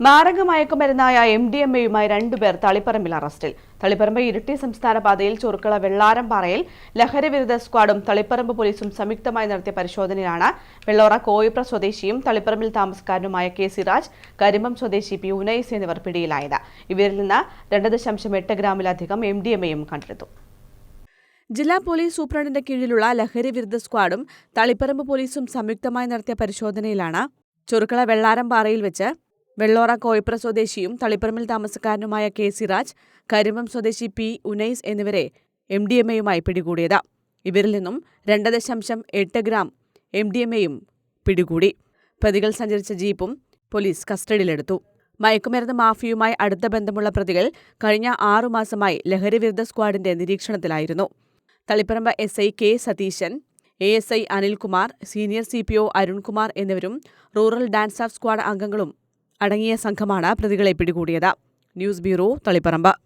മാരക മയക്കുമരുന്നായ M D M എയുമായി രണ്ടുപേർ തളിപ്പറമ്പിൽ അറസ്റ്റിൽ. തളിപ്പറമ്പ് ഇരിട്ടി സംസ്ഥാന പാതയിൽ ചൊറുക്കള വെള്ളാരംപാറയിൽ ലഹരിവിരുദ്ധ സ്ക്വാഡും തളിപ്പറമ്പ് പോലീസും സംയുക്തമായി നടത്തിയ പരിശോധനയിലാണ് വെള്ളോറ കോയിപ്ര സ്വദേശിയും തളിപ്പറമ്പിൽ താമസക്കാരനുമായ കെ സിറാജ് കരിമ്പം സ്വദേശി പി ഉനൈസ് എന്നിവർ പിടിയിലായത്. ഇവരിൽ നിന്ന് രണ്ട് ദശാംശം എട്ട് ഗ്രാമിലധികം എം ഡി എം എയും കണ്ടെടുത്തു. ജില്ലാ പോലീസ് സൂപ്രണ്ടിന്റെ കീഴിലുള്ള ലഹരിവിരുദ്ധ സ്ക്വാഡും തളിപ്പറമ്പ് പോലീസും സംയുക്തമായി നടത്തിയ പരിശോധനയിലാണ് ചൊറുക്കള വെള്ളാരംപാറയിൽ വെച്ച് വെള്ളോറ കോഴിപ്പുറ സ്വദേശിയും തളിപ്പറമ്പിൽ താമസക്കാരനുമായ കെ സിറാജ് കരിമ്പം സ്വദേശി പി ഉനൈസ് എന്നിവരെ എം ഡി എം എയുമായി പിടികൂടിയത്. ഇവരിൽ നിന്നും രണ്ട് ദശാംശം എട്ട് ഗ്രാം എം ഡി എം എയും പിടികൂടി. പ്രതികൾ സഞ്ചരിച്ച ജീപ്പും പോലീസ് കസ്റ്റഡിയിലെടുത്തു. മയക്കുമരുന്ന് മാഫിയുമായി അടുത്ത ബന്ധമുള്ള പ്രതികൾ കഴിഞ്ഞ ആറുമാസമായി ലഹരിവിരുദ്ധ സ്ക്വാഡിന്റെ നിരീക്ഷണത്തിലായിരുന്നു. Taliparamba S I K Satheeshan A S I Anilkumar senior C P O Arunkumar എന്നിവരും റൂറൽ ഡാൻസ് ഓഫ് സ്ക്വാഡ് അംഗങ്ങളും അടങ്ങിയ സംഘമാണ് പ്രതികളെ പിടികൂടിയത്. News bureau Taliparamba.